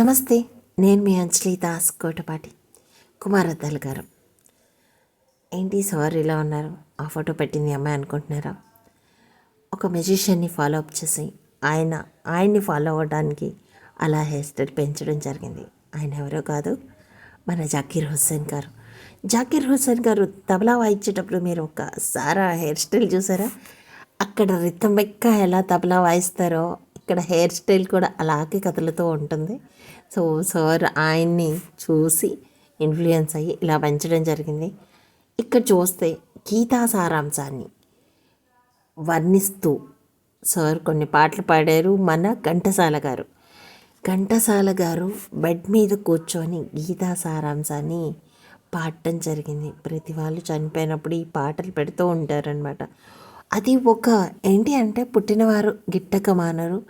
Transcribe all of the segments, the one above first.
నమస్తే నేను మీ అంజలి దాస్ కోటపాటి కుమారద్దాల్ గారు. ఏంటి సార్ ఇలా ఉన్నారు? ఆ ఫోటో పెట్టింది అమ్మాయి అనుకుంటున్నారా? ఒక మెజిషియన్ని ఫాలో అప్ చేసి ఆయన ఆయన్ని ఫాలో అవ్వడానికి అలా హెయిర్ స్టైల్ పెంచడం జరిగింది. ఆయన ఎవరో కాదు మన జాకీర్ హుస్సేన్ గారు. జాకీర్ హుస్సేన్ గారు తబలా వాయించేటప్పుడు మీరు ఒక సారా హెయిర్ స్టైల్ చూసారా? అక్కడ రితం ఎక్క ఎలా తబలా వాయిస్తారో ఇక్కడ హెయిర్ స్టైల్ కూడా అలాగే కథలతో ఉంటుంది. సో సార్ ఆయన్ని చూసి ఇన్ఫ్లుయెన్స్ అయ్యి ఇలా పెంచడం జరిగింది. ఇక్కడ చూస్తే గీతా సారాంశాన్ని వర్ణిస్తూ సార్ కొన్ని పాటలు పాడారు మన ఘంటసాల గారు. ఘంటసాల గారు బెడ్ మీద కూర్చొని గీతా సారాంశాన్ని పాడటం జరిగింది. ప్రతి వాళ్ళు చనిపోయినప్పుడు ఈ పాటలు పెడుతూ ఉంటారనమాట అది ఒక ఏంటి అంటే పుట్టినవారు గిట్టక మానరు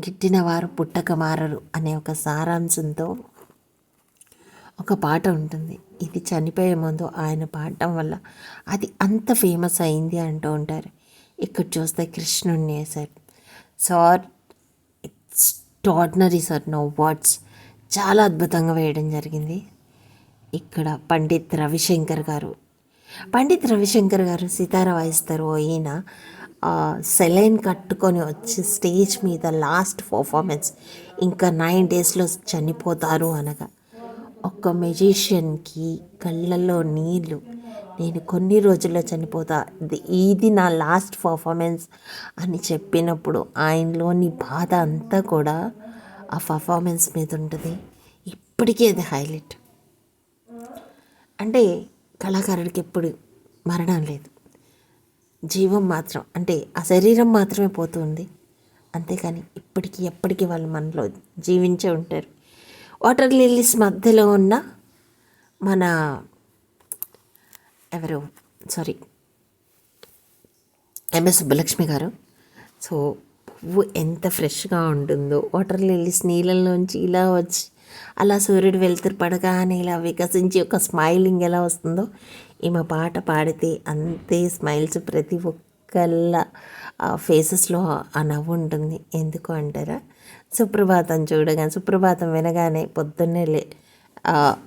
గిట్టినవారు పుట్టక మారరు అనే ఒక సారాంశంతో ఒక పాట ఉంటుంది. ఇది చనిపోయే ముందు ఆయన పాడటం వల్ల అది అంత ఫేమస్ అయింది అంటూ ఉంటారు. ఇక్కడ చూస్తే కృష్ణుణ్ణి వేశారు. Sir extraordinary sir no words చాలా అద్భుతంగా వేయడం జరిగింది. ఇక్కడ పండిత్ రవిశంకర్ గారు. పండిత్ రవిశంకర్ గారు సితార వాయిస్తారు. ఈయన సెలైన్ కట్టుకొని వచ్చి స్టేజ్ మీద లాస్ట్ పర్ఫార్మెన్స్ ఇంకా నైన్ డేస్లో చనిపోతారు అనగా. ఒక మెజిషియన్కి కళ్ళల్లో నీళ్ళు నేను కొన్ని రోజుల్లో చనిపోతా. ఇది ఇది నా లాస్ట్ పర్ఫార్మెన్స్ అని చెప్పినప్పుడు ఆయనలోని బాధ అంతా కూడా ఆ పర్ఫార్మెన్స్ మీద ఉంటుంది. ఇప్పటికీ అది హైలైట్. అంటే కళాకారుడికి ఎప్పుడు మరణం లేదు. జీవం మాత్రం అంటే ఆ శరీరం మాత్రమే పోతుంది. అంతేకాని ఇప్పటికీ ఎప్పటికీ వాళ్ళు మనలో జీవించే ఉంటారు. వాటర్ లిల్లీస్ మధ్యలో ఉన్న మన ఎవరు? సారీ ఎంఎస్ సుబ్బలక్ష్మి గారు. సో పువ్వు ఎంత ఫ్రెష్గా ఉంటుందో వాటర్ లిల్లీస్ నీళ్ళల్లోంచి ఇలా వచ్చి అలా సూర్యుడు వెళ్తురు పడగానే ఇలా వికసించి ఒక స్మైలింగ్ ఎలా వస్తుందో ఈమె పాట పాడితే అంతే స్మైల్స్ ప్రతి ఒక్కళ్ళ ఫేసెస్లో ఆ నవ్వు ఉంటుంది. ఎందుకు అంటారా? సుప్రభాతం చూడగానే సుప్రభాతం వినగానే పొద్దున్నే లే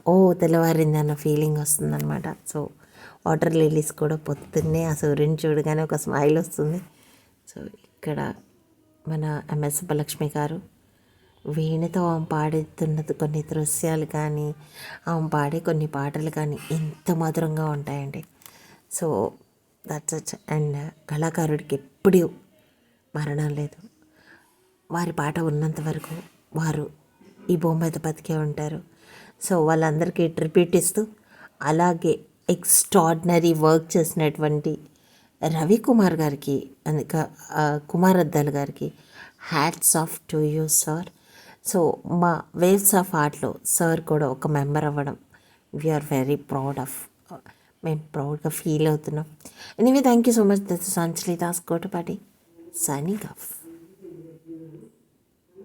ఓ తెల్లవారింది అన్న ఫీలింగ్ వస్తుందన్నమాట. సో వాటర్ లిలీస్ కూడా పొద్దున్నే ఆ సూర్యుని చూడగానే ఒక స్మైల్ వస్తుంది. సో ఇక్కడ మన ఎంఎస్ సుబ్బలక్ష్మి గారు వీణతో ఆమె పాడుతున్నది కొన్ని దృశ్యాలు కానీ ఆమె పాడే కొన్ని పాటలు కానీ ఎంత మధురంగా ఉంటాయండి. సో దట్స్ అండ్ కళాకారుడికి ఎప్పుడూ మరణం లేదు. వారి పాట ఉన్నంత వరకు వారు ఈ భూమి మీద బతికే ఉంటారు. సో వాళ్ళందరికీ ట్రిబ్యూట్ ఇస్తూ అలాగే ఎక్స్ట్రాడినరీ వర్క్ చేసినటువంటి రవికుమార్ గారికి కుమార్ అద్దాల్ గారికి hats off to you sir so మా వేవ్స్ ఆఫ్ ఆర్ట్లో సార్ కూడా ఒక మెంబర్ అవ్వడం వీఆర్ వెరీ ప్రౌడ్ ఆఫ్ మేము ప్రౌడ్గా ఫీల్ అవుతున్నాం. Anyway thank you so much this Anjali Das Kotapati signing off